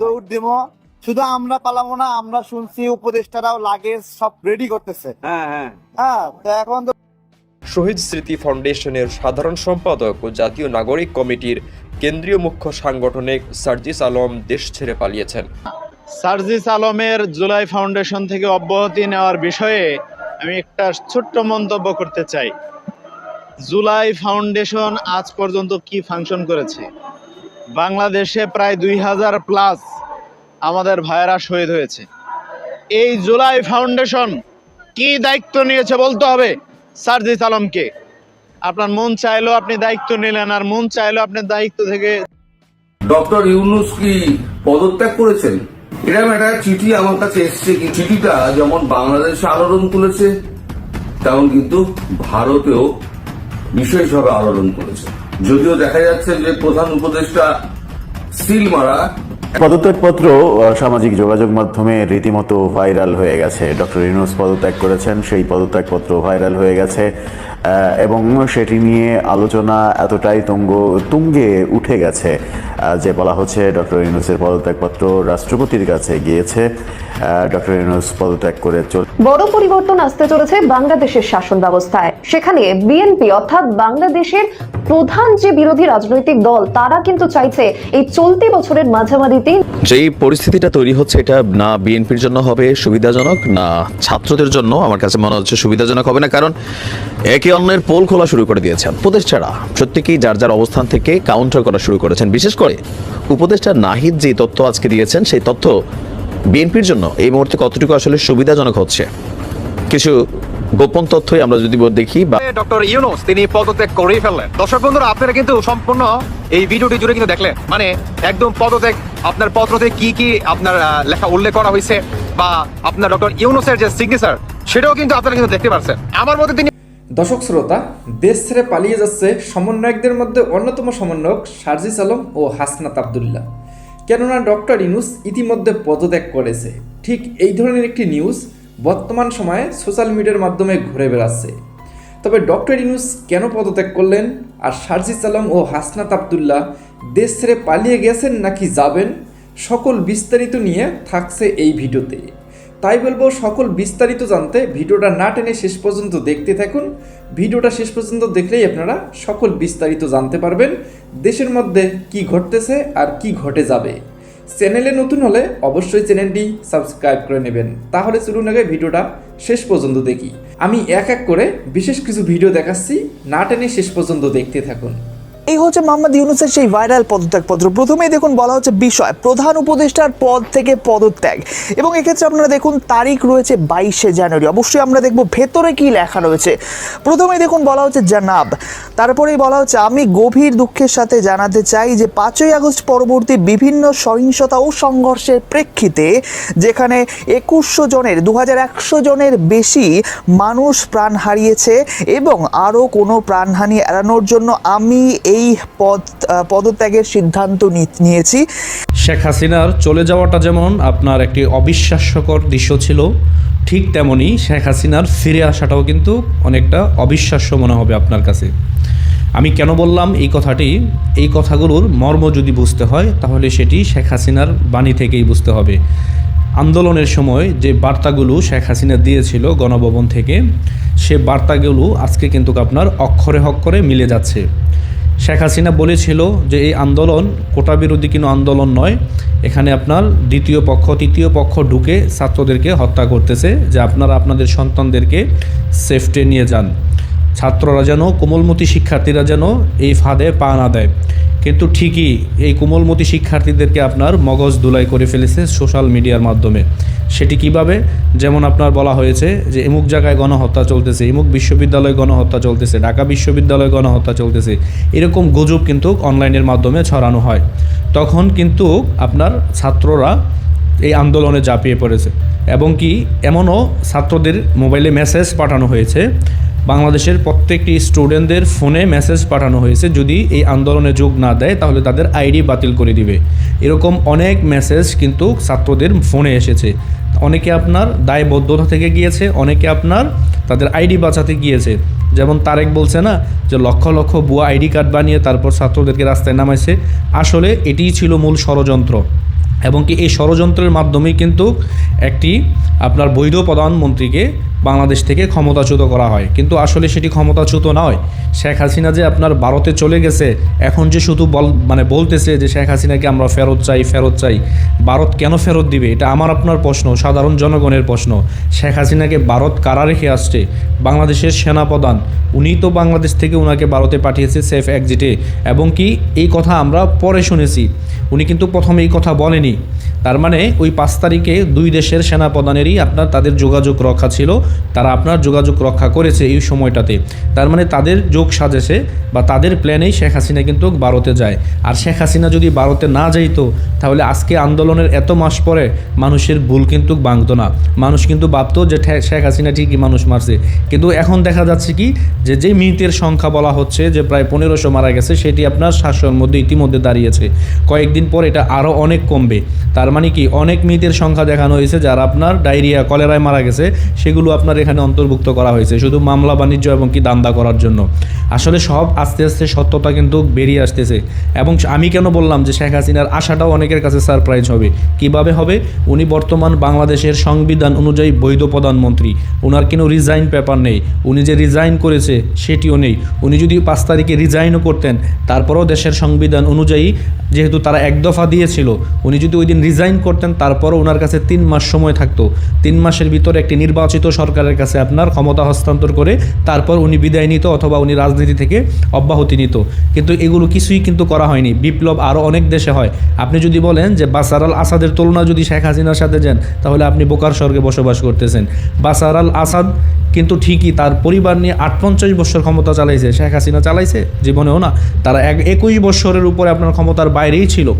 দৌড় দিব শুধু আমরা পালাবো না আমরা শুনছি উপদেষ্টারাও লাগেজ সব রেডি করতেছে। হ্যাঁ হ্যাঁ। হ্যাঁ তো এখন তো শহীদ স্মৃতি ফাউন্ডেশনের সাধারণ সম্পাদক ও জাতীয় নাগরিক কমিটির কেন্দ্রীয় মুখ্য সাংগঠনিক সার্জিস আলম দেশ ছেড়ে পালিয়েছেন। সার্জিস আলমের জুলাই ফাউন্ডেশন থেকে অব্যাহতি নেওয়ার বিষয়ে আমি একটা ছোট্ট মন্তব্য করতে চাই। জুলাই ফাউন্ডেশন আজ পর্যন্ত কি ফাংশন করেছে? বাংলাদেশে প্রায় দুই হাজার প্লাস আমাদের ভাইয়েরা শহীদ হয়েছে। এই জুলাই ফাউন্ডেশন কি দায়িত্ব নিয়েছে বলতে হবে? সার্জিস আলমকে। আপনার মন চাইলেও আপনি দায়িত্ব নিলেন আর মন চাইলেও আপনি দায়িত্ব থেকে ডক্টর ইউনুস কি পদত্যাগ করেছেন? এরকম একটা চিঠি আমার কাছে এসছে কি চিঠিটা যেমন বাংলাদেশে আলোড়ন তুলেছে, তেমন কিন্তু ভারতেও বিশেষভাবে আলোড়ন করেছে। যদিও দেখা যাচ্ছে যে প্রধান উপদেষ্টা সিল মারা পদত্যাগপত্র সামাজিক যোগাযোগ মাধ্যমে রীতিমতো ভাইরাল হয়ে গেছে। ডক্টর ইউনুস পদত্যাগ করেছেন, সেই পদত্যাগপত্র ভাইরাল হয়ে গেছে এবং সেটি নিয়ে আলোচনা এতটাই তুঙ্গ, তুঙ্গে উঠে গেছে যে বলা হচ্ছে ডক্টর ইউনুসের পদত্যাগপত্র রাষ্ট্রপতির কাছে গিয়েছে। ডক্টর ইউনুস পদত্যাগ করে চল বড় পরিবর্তন আসতে চলেছে বাংলাদেশের শাসন ব্যবস্থায়। সেখানে বিএনপি অর্থাৎ বাংলাদেশের প্রধান যে বিরোধী রাজনৈতিক দল তারা কিন্তু চাইছে এই চলতি বছরের মাঝামাঝিতেই যেই পরিস্থিতিটা তৈরি হচ্ছে এটা না বিএনপির জন্য হবে সুবিধাজনক না ছাত্রদের জন্য আমার কাছে মনে হচ্ছে সুবিধাজনক হবে না কারণ একে অন্যের পোল খোলা শুরু করে দিয়েছেন উপদেষ্টারা। প্রত্যেকেই যার যার অবস্থান থেকে কাউন্টার করা শুরু করেছেন? বিশেষ করে উপদেষ্টা নাহিদ যে তথ্য আজকে দিয়েছেন সেই তথ্য বিএনপির জন্য এই মুহূর্তে কতটুকু আসলে সুবিধাজনক হচ্ছে? কিছু গোপন তথ্যই আমরা যদি দেখি বা ডক্টর ইউনুস তিনি পদত্যাগ করেই ফেললেন। দর্শক বন্ধুরা আপনারা কিন্তু সম্পূর্ণ এই ভিডিওটি জুড়ে কিন্তু দেখলেন। মানে একদম পদত্যাগ আপনার পত্রতে কি কি আপনার লেখা উল্লেখ করা হয়েছে বা আপনার ডক্টর ইউনুসের যে সিগনেচার সেটাও কিন্তু আপনারা কিন্তু দেখতে পাচ্ছেন আমার মতে তিনি দর্শক শ্রোতা দেশ ছেড়ে পালিয়ে যাচ্ছে সমন্বয়কদের মধ্যে অন্যতম সমন্বয়ক সার্জিস আলম ও হাসনাত আবদুল্লাহ। কেননা ডক্টর ইনুস ইতিমধ্যে পদত্যাগ করেছে। ঠিক এই ধরনের একটি নিউজ বর্তমান সময়ে সোশ্যাল মিডিয়ার মাধ্যমে ঘুরে বেড়াচ্ছে। তবে ডক্টর ইনুস কেন পদত্যাগ করলেন আর সার্জিস আলম ও হাসনাত আবদুল্লাহ দেশ ছেড়ে পালিয়ে গেছেন নাকি যাবেন, সকল বিস্তারিত নিয়ে থাকছে এই ভিডিওতে। তাই বলব সকল বিস্তারিত জানতে ভিডিওটা না টেনে শেষ পর্যন্ত দেখতে থাকুন। ভিডিওটা শেষ পর্যন্ত দেখলেই আপনারা সকল বিস্তারিত জানতে পারবেন দেশের মধ্যে কি ঘটতেছে আর কি ঘটে যাবে। চ্যানেলে নতুন হলে অবশ্যই চ্যানেলটি সাবস্ক্রাইব করে নেবেন। তাহলে চলুন আগে ভিডিওটা শেষ পর্যন্ত দেখি। আমি এক এক করে বিশেষ কিছু ভিডিও দেখাচ্ছি, না টেনে শেষ পর্যন্ত দেখতে থাকুন। এই হচ্ছে মোহাম্মদ ইউনুসের সেই ভাইরাল পদত্যাগপত্র। প্রথমেই দেখুন বলা হচ্ছে বিষয়, প্রধান উপদেষ্টার পদ থেকে পদত্যাগ। এবং এক্ষেত্রে আপনারা দেখুন তারিখ রয়েছে বাইশে জানুয়ারি। অবশ্যই আমরা দেখব ভেতরে কি লেখা রয়েছে। প্রথমেই দেখুন বলা হচ্ছে জানাব। তারপরেই বলা হচ্ছে, আমি গভীর দুঃখের সাথে জানাতে চাই যে পাঁচই আগস্ট পরবর্তী বিভিন্ন সহিংসতা ও সংঘর্ষের প্রেক্ষিতে যেখানে একুশশো জনের দু একশো জনের বেশি মানুষ প্রাণ হারিয়েছে এবং আরও কোনো প্রাণহানি এড়ানোর জন্য আমি এই পদ পদত্যাগের সিদ্ধান্ত নিয়েছি। শেখ হাসিনার চলে যাওয়াটা যেমন আপনার একটি অবিশ্বাস্যকর দৃশ্য ছিল, ঠিক তেমনি শেখ হাসিনার ফিরে আসাটাও কিন্তু অনেকটা অবিশ্বাস্য মনে হবে আপনার কাছে। আমি কেন বললাম এই কথাটি? এই কথাগুলোর মর্ম যদি বুঝতে হয়, তাহলে সেটি শেখ হাসিনার বাণী থেকেই বুঝতে হবে। আন্দোলনের সময় যে বার্তাগুলো শেখ হাসিনা দিয়েছিল গণভবন থেকে, সে বার্তাগুলো আজকে কিন্তু আপনার অক্ষরে অক্ষরে মিলে যাচ্ছে। শেখ হাসিনা বলেছিল যে এই আন্দোলন কোটা বিরোধী কোনো আন্দোলন নয়। এখানে আপনার দ্বিতীয় পক্ষ, তৃতীয় পক্ষ ঢুকে ছাত্রদেরকে হত্যা করতেছে যে আপনারা আপনাদের সন্তানদেরকে সেফটে নিয়ে যান। ছাত্ররা যেন, কোমলমতি শিক্ষার্থীরা যেন এই ফাঁদে পা না দেয়। কিন্তু ঠিকই এই কোমলমতি শিক্ষার্থীদেরকে আপনার মগজ ধুলাই করে ফেলেছে সোশ্যাল মিডিয়ার মাধ্যমে। সেটি কীভাবে? যেমন আপনার বলা হয়েছে যে, এমুক জায়গায় গণহত্যা চলতেছে, এমুক বিশ্ববিদ্যালয়ে গণহত্যা চলতেছে, ঢাকা বিশ্ববিদ্যালয়ে গণহত্যা চলতেছে, এরকম গুজব কিন্তু অনলাইনের মাধ্যমে ছড়ানো হয়। তখন কিন্তু আপনার ছাত্ররা এই আন্দোলনে ঝাঁপিয়ে পড়েছে। এবং কি এমনও ছাত্রদের মোবাইলে মেসেজ পাঠানো হয়েছে বাংলাদেশের প্রত্যেকটি স্টুডেন্টদের ফোনে মেসেজ পাঠানো হয়েছে। যদি এই আন্দোলনে যোগ না দেয়, তাহলে তাদের আইডি বাতিল করে দিবে। এরকম অনেক মেসেজ কিন্তু ছাত্রদের ফোনে এসেছে। অনেকে আপনার দায়বদ্ধতা থেকে গিয়েছে, অনেকে আপনার তাদের আইডি বাঁচাতে গিয়েছে। যেমন তারেক বলছে না যে, লক্ষ লক্ষ বুয়া আইডি কার্ড বানিয়ে তারপর ছাত্রদেরকে রাস্তায় নামাইছে। আসলে এটিই ছিল মূল ষড়যন্ত্র। এবং কি এই ষড়যন্ত্রের মাধ্যমেই কিন্তু একটি আপনার বৈধ প্রধানমন্ত্রীকে বাংলাদেশ থেকে ক্ষমতাচ্যুত করা হয়। কিন্তু আসলে সেটি ক্ষমতাচ্যুত নয়। শেখ হাসিনা যে আপনার ভারতে চলে গেছে, এখন যে শুধু বল মানে বলতেছে যে শেখ হাসিনাকে আমরা ফেরত চাই ফেরত চাই, ভারত কেন ফেরত দিবে? এটা আমার আপনার প্রশ্ন, সাধারণ জনগণের প্রশ্ন। শেখ হাসিনাকে ভারত কারা রেখে আসছে? বাংলাদেশের সেনাপ্রধান উনি তো বাংলাদেশ থেকে উনাকে ভারতে পাঠিয়েছে সেফ এক্সিটে। এবং কি এই কথা আমরা পরে শুনেছি। উনি কিন্তু প্রথমে এই কথা বলেনি। তার মানে ওই পাঁচ তারিখে দুই দেশের সেনাপ্রধানেরই আপনার তাদের যোগাযোগ রক্ষা ছিল, তারা আপনার যোগাযোগ রক্ষা করেছে এই সময়টাতে। তার মানে তাদের যোগ সাজেছে বা তাদের প্ল্যানেই শেখ হাসিনা কিন্তু ভারতে যায়। আর শেখ হাসিনা যদি ভারতে না যাইতো, তাহলে আজকে আন্দোলনের এত মাস পরে মানুষের ভুল কিন্তু ভাঙতো না। মানুষ কিন্তু ভাবতো যে শেখ হাসিনা ঠিকই মানুষ মারছে। কিন্তু এখন দেখা যাচ্ছে কি, যে যে মৃতের সংখ্যা বলা হচ্ছে, যে প্রায় পনেরোশো মারা গেছে, সেটি আপনার সাতশোর মধ্যে ইতিমধ্যে দাঁড়িয়েছে। কয়েকদিন পর এটা আরও অনেক কমবে। তার মানে কি, অনেক মৃতের সংখ্যা দেখানো হয়েছে যারা আপনার ডায়রিয়া, কলেরায় মারা গেছে, সেগুলো আপনার এখানে অন্তর্ভুক্ত করা হয়েছে, শুধু মামলা বাণিজ্য এবং কি দান্দা করার জন্য। আসলে সব আস্তে আস্তে সত্যতা কিন্তু বেরিয়ে আসতেছে। এবং আমি কেন বললাম যে শেখ হাসিনার আশাটাও অনেকের কাছে সারপ্রাইজ হবে। কীভাবে হবে? উনি বর্তমান বাংলাদেশের সংবিধান অনুযায়ী বৈধ প্রধানমন্ত্রী। ওনার কোনো রিজাইন পেপার নেই। উনি যে রিজাইন করেছে, সেটিও নেই। উনি যদি পাঁচ তারিখে রিজাইনও করতেন, তারপরেও দেশের সংবিধান অনুযায়ী যেহেতু তারা এক দফা দিয়েছিল, উনি যদি ওই দিন রিজাইন করতেন, তারপরও ওনার কাছে তিন মাস সময় থাকতো। তিন মাসের ভিতরে একটি নির্বাচিত সরকারের কাছে আপনার ক্ষমতা হস্তান্তর করে তারপর উনি বিদায় নিত অথবা উনি রাজনীতি থেকে অব্যাহতি নিত। কিন্তু এগুলো কিছুই কিন্তু করা হয়নি। বিপ্লব আরও অনেক দেশে হয়। আপনি যদি বলেন যে বাসার আল আসাদের তুলনা যদি শেখ হাসিনার সাথে যান, তাহলে আপনি বোকার স্বর্গে বসবাস করতেছেন। বাসার আল আসাদ কিন্তু ঠিকই তার পরিবার নিয়ে আট পঞ্চাশ বছর ক্ষমতা চালাইছে। শেখ হাসিনা চালাইছে? জীবনেও না। তারা এক একুশ বছরের উপরে আপনার ক্ষমতার বাইরেই ছিল।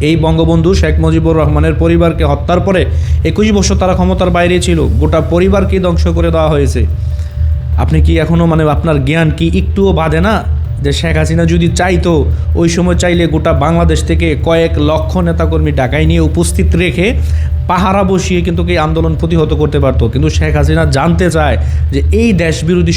এই বঙ্গবন্ধু শেখ মুজিবুর রহমানের পরিবারকে হত্যার পরে একুশ বছর তারা ক্ষমতার বাইরে ছিল। গোটা পরিবারকে ধ্বংস করে দেওয়া হয়েছে। আপনি কি এখনও মানে আপনার জ্ঞান কি একটুও বাঁধে না? যে শেখ হাসিনা যদি চাইতো, ওই সময় চাইলে গোটা বাংলাদেশ থেকে কয়েক লক্ষ নেতাকর্মী ঢাকায় নিয়ে উপস্থিত রেখে পাহারা বসিয়ে কিন্তু এই আন্দোলন প্রতিহত করতে পারতো। কিন্তু শেখ হাসিনা জানতে চায় যে এই দেশ বিরোধী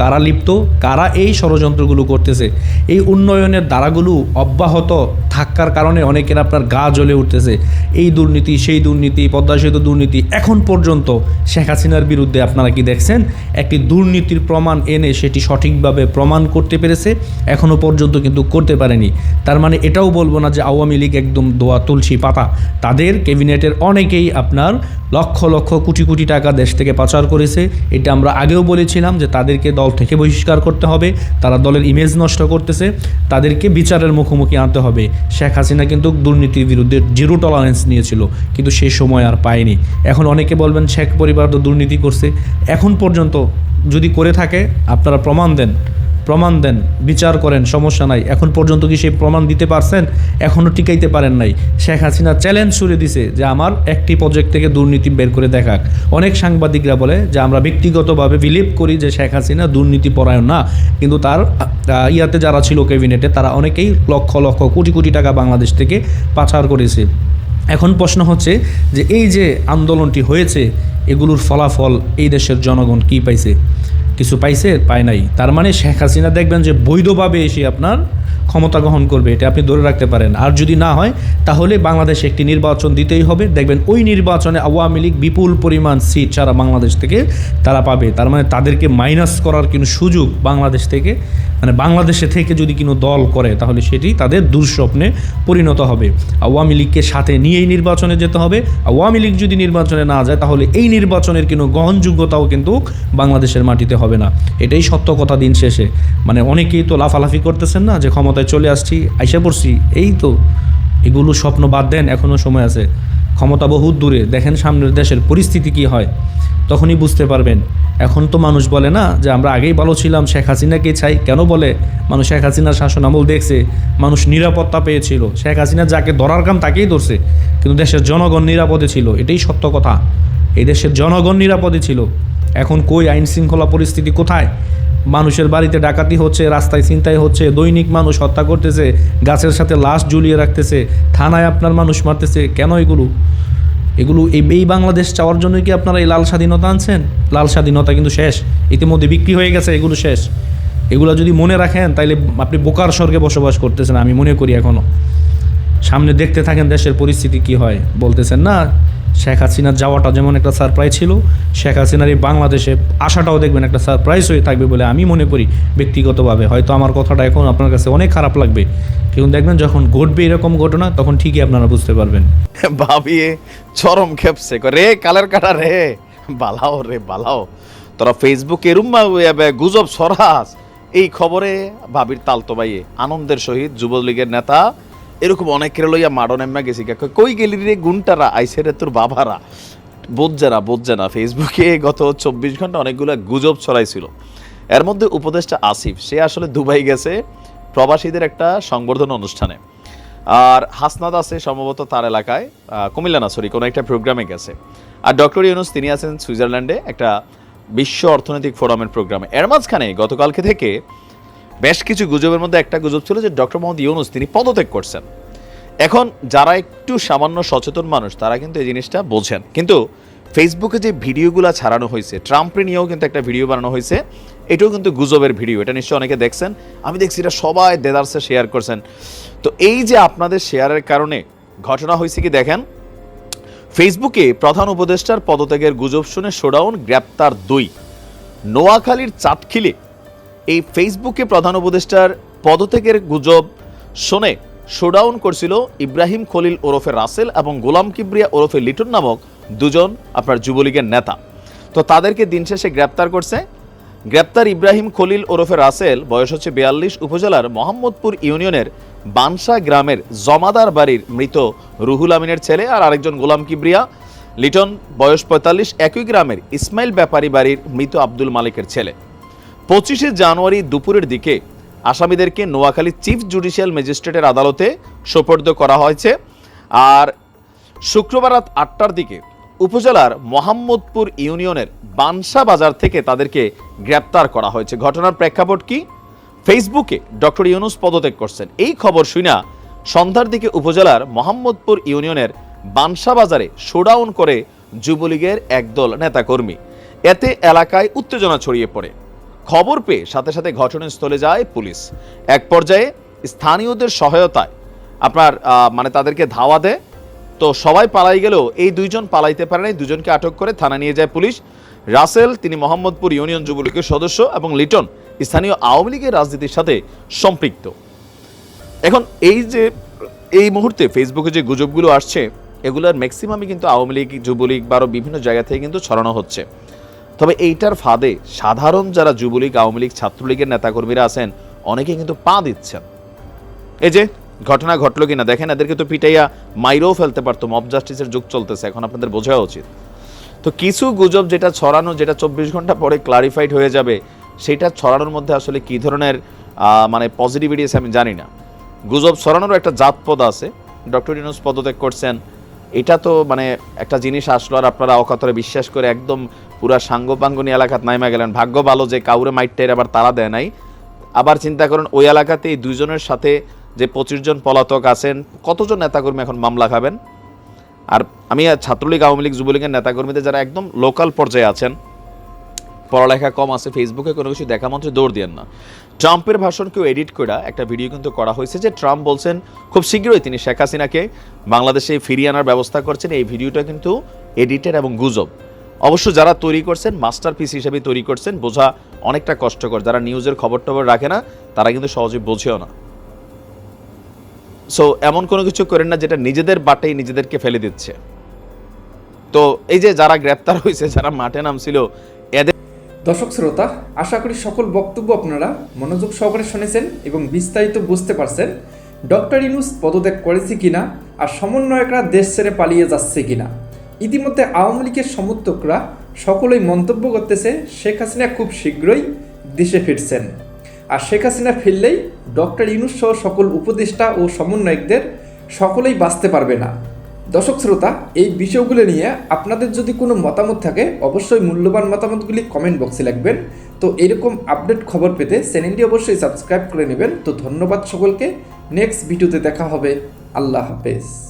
কারা লিপ্ত, কারা এই ষড়যন্ত্রগুলো করতেছে। এই উন্নয়নের দ্বারাগুলো অব্যাহত থাকার কারণে অনেকের আপনার গা জ্বলে উঠতেছে। এই দুর্নীতি, সেই দুর্নীতি পদ্মা সেতু দুর্নীতি, এখন পর্যন্ত শেখ হাসিনার বিরুদ্ধে আপনারা কি দেখছেন? একটি দুর্নীতির প্রমাণ এনে সেটি সঠিকভাবে প্রমাণ করতে পেরেছে এখনও পর্যন্ত কিন্তু করতে পারেনি। তার মানে এটাও বলব না যে আওয়ামী লীগ একদম দোয়া তুলসী পাতা। তাদের ক্যাবিনেটের অনেকেই আপনার লক্ষ লক্ষ কোটি কোটি টাকা দেশ থেকে পাচার করেছে। এটা আমরা আগেও বলেছিলাম যে তাদেরকে দল থেকে বহিষ্কার করতে হবে। তারা দলের ইমেজ নষ্ট করতেছে। তাদেরকে বিচারের মুখোমুখি আনতে হবে। শেখ হাসিনা কিন্তু দুর্নীতির বিরুদ্ধে জিরো টলারেন্স নিয়েছিল। কিন্তু সেই সময় আর পায়নি। এখন অনেকে বলবেন, শেখ পরিবার তো দুর্নীতি করছে। এখন পর্যন্ত যদি করে থাকে, আপনারা প্রমাণ দেন। প্রমাণ দেন, বিচার করেন, সমস্যা নাই। এখন পর্যন্ত কি সেই প্রমাণ দিতে পারছেন? এখনও টিকাইতে পারেন নাই। শেখ হাসিনা চ্যালেঞ্জ ছুড়ে দিছে যে আমার একটি প্রজেক্ট থেকে দুর্নীতি বের করে দেখাক। অনেক সাংবাদিকরা বলে যে আমরা ব্যক্তিগতভাবে বিলিভ করি যে শেখ হাসিনা দুর্নীতি পরায়ণ না, কিন্তু তার ইয়াতে যারা ছিল ক্যাবিনেটে, তারা অনেকেই লক্ষ লক্ষ কোটি কোটি টাকা বাংলাদেশ থেকে পাচার করেছে। এখন প্রশ্ন হচ্ছে যে এই যে আন্দোলনটি হয়েছে, এগুলোর ফলাফল এই দেশের জনগণ কি পাইছে? কিছু পাইছে, পায় নাই। তার মানে শেখ হাসিনা দেখবেন যে বৈধভাবে এসে আপনার ক্ষমতা গ্রহণ করবে, এটা আপনি ধরে রাখতে পারেন। আর যদি না হয়, তাহলে বাংলাদেশে একটি নির্বাচন দিতেই হবে। দেখবেন ওই নির্বাচনে আওয়ামী লীগ বিপুল পরিমাণ সিট সারা বাংলাদেশ থেকে তারা পাবে। তার মানে তাদেরকে মাইনাস করার কোনো সুযোগ বাংলাদেশ থেকে মানে বাংলাদেশে থেকে যদি কোনো দল করে, তাহলে সেটি তাদের দুঃস্বপ্নে পরিণত হবে। আওয়ামী লীগকে সাথে নিয়েই নির্বাচনে যেতে হবে। আওয়ামী লীগ যদি নির্বাচনে না যায়, তাহলে এই নির্বাচনের কোনো গ্রহণযোগ্যতাও কিন্তু বাংলাদেশের মাটিতে হবে। না। এটাই সত্য কথা দিন শেষে। মানে অনেকেই তো লাফালাফি করতেছেন না যে ক্ষমতায় চলে আসছি, আইসা পড়ছি, এই তো। এগুলো স্বপ্ন বাদ দেন এখনও সময় আছে। ক্ষমতা বহুত দূরে, দেখেন সামনের দেশের পরিস্থিতি কি হয়। তখনই বুঝতে পারবেন। এখন তো মানুষ বলে না যে আমরা আগেই ভালো ছিলাম, শেখ হাসিনাকে চাই? কেন বলে? মানুষ শেখ হাসিনার শাসন আমল দেখছে, মানুষ নিরাপত্তা পেয়েছিল। শেখ হাসিনা যাকে ধরার কাম তাকেই ধরছে, কিন্তু দেশের জনগণ নিরাপদে ছিল। এটাই সত্য কথা। এই দেশের জনগণ নিরাপদে ছিল। এখন কই আইন শৃঙ্খলা পরিস্থিতি কোথায়? মানুষের বাড়িতে ডাকাতি হচ্ছে, রাস্তায় চিন্তাই হচ্ছে, দৈনিক মানুষ হত্যা করতেছে, গাছের সাথে লাশ ঝুলিয়ে রাখতেছে, থানায় আপনার মানুষ মারতেছে, কেন এগুলো? এগুলো এই বাংলাদেশ চাওয়ার জন্য কি আপনারা এই লাল স্বাধীনতা আনছেন? লাল স্বাধীনতা কিন্তু শেষ। ইতিমধ্যে বিক্রি হয়ে গেছে, এগুলো শেষ। এগুলো যদি মনে রাখেন, তাইলে আপনি বোকার স্বর্গে বসবাস করতেছেন, আমি মনে করি এখনও সামনে দেখতে থাকেন দেশের পরিস্থিতি কি হয়, বলতেছেন না শেখ হাসিনার যাওয়াটা যেমন একটা সারপ্রাইজ ছিল শেখ হাসিনার এই বাংলাদেশে আসাটাও দেখবেন একটা সারপ্রাইজ হয়ে থাকবে বলে আমি মনে করি ব্যক্তিগতভাবে। হয়তো আমার কথাটা এখন আপনার কাছে অনেক খারাপ লাগবে। কিন্তু দেখবেন যখন ঘটবে এরকম ঘটনা তখন ঠিকই আপনারা বুঝতে পারবেন। ভাবিয়ে চরম কয়, রে কালের কাটা রে বালাও রে বালাও। তোরা ফেসবুকে এরুম গুজব সরাস। এই খবরে ভাবির তালতো বাইয়ে আনন্দের সহিত যুবলীগের নেতা এরকম অনেকের লইয়া মাডো নেমা গেছি। কই গেলি রে গুনটারা আইসে রে তোর বাবারা। বোঝে না বোঝে না ফেসবুকে গত চব্বিশ ঘণ্টা অনেকগুলো গুজব ছড়াইছিল। এর মধ্যে উপদেষ্টা আসিফ, সে আসলে দুবাই গেছে প্রবাসীদের একটা সংবর্ধনা অনুষ্ঠানে। আর হাসনাদ আছে সম্ভবত তার এলাকায়। কুমিল্লা না সরি কোনো একটা প্রোগ্রামে গেছে। আর ডক্টর ইউনুস, তিনি আছেন সুইজারল্যান্ডে একটা বিশ্ব অর্থনৈতিক ফোরামের প্রোগ্রামে। এর মাঝখানে গতকালকে থেকে বেশ কিছু গুজবের মধ্যে একটা গুজব ছিল যে ডক্টর মোহাম্মদ ইউনুস তিনি পদত্যাগ করছেন। এখন যারা একটু সামান্য সচেতন মানুষ, তারা কিন্তু এই জিনিসটা বোঝেন। কিন্তু ফেসবুকে যে ভিডিওগুলো ছাড়ানো হয়েছে ট্রাম্পে নিয়েও কিন্তু একটা ভিডিও বানানো হয়েছে। এটাও কিন্তু গুজবের ভিডিও, এটা নিশ্চয়ই অনেকে দেখছেন। আমি দেখছি এটা সবাই দেদার্সে শেয়ার করছেন। তো এই যে আপনাদের শেয়ারের কারণে ঘটনা হয়েছে কি দেখেন? ফেসবুকে প্রধান উপদেষ্টার পদত্যাগের গুজব শুনে শোডাউন গ্রেপ্তার দুই। নোয়াখালীর চাটখিলে এই ফেসবুকে প্রধান উপদেষ্টার পদত্যাগের গুজব শুনে শোডাউন করছিল ইব্রাহিম খলিল ওরফে রাসেল এবং গোলাম কিবরিয়া ওরফে লিটন নামক দুজন আপনার যুবলীগের নেতা। তো তাদেরকে দিন শেষে গ্রেপ্তার করছে। গ্রেপ্তার ইব্রাহিম খলিল ওরফে রাসেল বয়স হচ্ছে বিয়াল্লিশ উপজেলার মোহাম্মদপুর ইউনিয়নের বানসা গ্রামের জমাদার বাড়ির মৃত রুহুল আমিনের ছেলে আর আরেকজন গোলাম কিবরিয়া। লিটন বয়স পঁয়তাল্লিশ, একই গ্রামের ইসমাইল ব্যাপারী বাড়ির মৃত আব্দুল মালিকের ছেলে। পঁচিশে জানুয়ারি দুপুরের দিকে আসামিদেরকে নোয়াখালী চিফ জুডিশিয়াল ম্যাজিস্ট্রেটের আদালতে সোপর্দ করা হয়েছে। আর শুক্রবার রাত আটটার দিকে উপজেলার মোহাম্মদপুর ইউনিয়নের বানসা বাজার থেকে তাদেরকে গ্রেপ্তার করা হয়েছে। ঘটনার প্রেক্ষাপট কি? ফেসবুকে ডক্টর ইউনুস পদত্যাগ করছেন। এই খবর শুনা সন্ধ্যার দিকে উপজেলার মোহাম্মদপুর ইউনিয়নের বানসা বাজারে শোডাউন করে যুবলীগের একদল নেতাকর্মী। এতে এলাকায় উত্তেজনা ছড়িয়ে পড়ে। খবর পেয়ে সাথে সাথে ঘটনাস্থলে যায় পুলিশ। এক পর্যায়ে স্থানীয়দের সহায়তায় আপনার মানে তাদেরকে ধাওয়া দেয়। তো সবাই পালাই গেলেও এই দুইজন পালাইতে পারে নাই, দুজনকে আটক করে থানা নিয়ে যায় পুলিশ। রাসেল, তিনি মোহাম্মদপুর ইউনিয়ন যুবলীগের সদস্য এবং লিটন, স্থানীয় আওয়ামী লীগের রাজনীতির সাথে সম্পৃক্ত। এখন এই যে, এই মুহূর্তে ফেসবুকে যে গুজবগুলো আসছে, এগুলোর ম্যাক্সিমামই কিন্তু আওয়ামী লীগ, যুবলীগ বা বিভিন্ন জায়গা থেকে কিন্তু ছড়ানো হচ্ছে। তবে এইটার ফাঁদে সাধারণ যারা যুবলীগ, আওয়ামী লীগ, ছাত্রলীগের নেতাকর্মীরা আছেন অনেকে কিন্তু পা দিচ্ছেন। এই যে, ঘটনা ঘটলো কিনা? দেখেন, এদেরকে তো পিটাইয়া মাইরেও ফেলতে পারতো, মব জাস্টিসের যুগ চলতেছে, এখন আপনাদের বোঝা উচিত। তো কিছু গুজব যেটা ছড়ানো, যেটা চব্বিশ ঘণ্টা পরে ক্লারিফাইড হয়ে যাবে, সেটা ছড়ানোর মধ্যে আসলে কী ধরনের মানে পজিটিভিটি আছে আমি জানি না। গুজব ছড়ানোরও একটা জাতপদ আছে। ডক্টর ইউনুস পদত্যাগ করছেন এটা তো মানে একটা জিনিস আসলো আর আপনারা অকাতরে বিশ্বাস করে একদম পুরা সাঙ্গপাঙ্গনি এলাকাত নাইমা গেলেন। ভাগ্য ভালো যে কাউরে মাইটটাই আবার তারা দেয় নাই। আবার চিন্তা করেন, ওই এলাকাতে এই দুইজনের সাথে যে পঁচিশ জন পলাতক আছেন, কতজন নেতাকর্মী এখন মামলা খাবেন? আর আমি ছাত্রলীগ, আওয়ামী লীগ, যুবলীগের নেতাকর্মীদের যারা একদম লোকাল পর্যায়ে আছেন, পড়ালেখা কম আছে ফেসবুকে কোনো কিছু দেখা মাত্র দৌড় দিয়েন না। ট্রাম্পের ভাষণকেও এডিট করা একটা ভিডিও কিন্তু করা হয়েছে যে ট্রাম্প বলছেন, খুব শীঘ্রই তিনি শেখ হাসিনাকে বাংলাদেশে ফিরিয়ে আনার ব্যবস্থা করছেন। এই ভিডিওটা কিন্তু এডিটেড এবং গুজব। অবশ্য যারা তৈরি করছেন মাস্টার পিস হিসেবে তৈরি করছেন, বোঝা অনেকটা কষ্টকর। যারা নিউজের খবর টবর রাখে না, তারা কিন্তু সহজে বোঝেও না। সো এমন কোনো কিছু করেন না যেটা নিজেদের বাটেই নিজেদেরকে ফেলে দিচ্ছে। তো এই যে যারা গ্রেপ্তার হয়েছে, যারা মাঠে নামছিল, এদের দর্শক শ্রোতা, আশা করি সকল বক্তব্য আপনারা মনোযোগ সহকারে শুনেছেন এবং বিস্তারিত বুঝতে পারছেন ডক্টর ইনুস পদত্যাগ করেছে কিনা আর সমন্বয়করা দেশ ছেড়ে পালিয়ে যাচ্ছে কিনা। ইতিমধ্যে আওয়ামী লীগের সমর্থকরা সকলেই মন্তব্য করতেছে, শেখ হাসিনা খুব শীঘ্রই দেশে ফিরছেন। আর শেখ হাসিনা ফিরলেই ডক্টর ইনুস সহ সকল উপদেষ্টা ও সমন্বয়কদের সকলেই বাঁচতে পারবে না। দর্শক শ্রোতা, এই বিষয়গুলো নিয়ে আপনাদের যদি কোনো মতামত থাকে, অবশ্যই মূল্যবান মতামতগুলি কমেন্ট বক্সে লিখবেন। তো এরকম আপডেট খবর পেতে চ্যানেলটি অবশ্যই সাবস্ক্রাইব করে নেবেন। তো ধন্যবাদ সকলকে। নেক্সট ভিডিওতে দেখা হবে। আল্লাহ হাফেজ।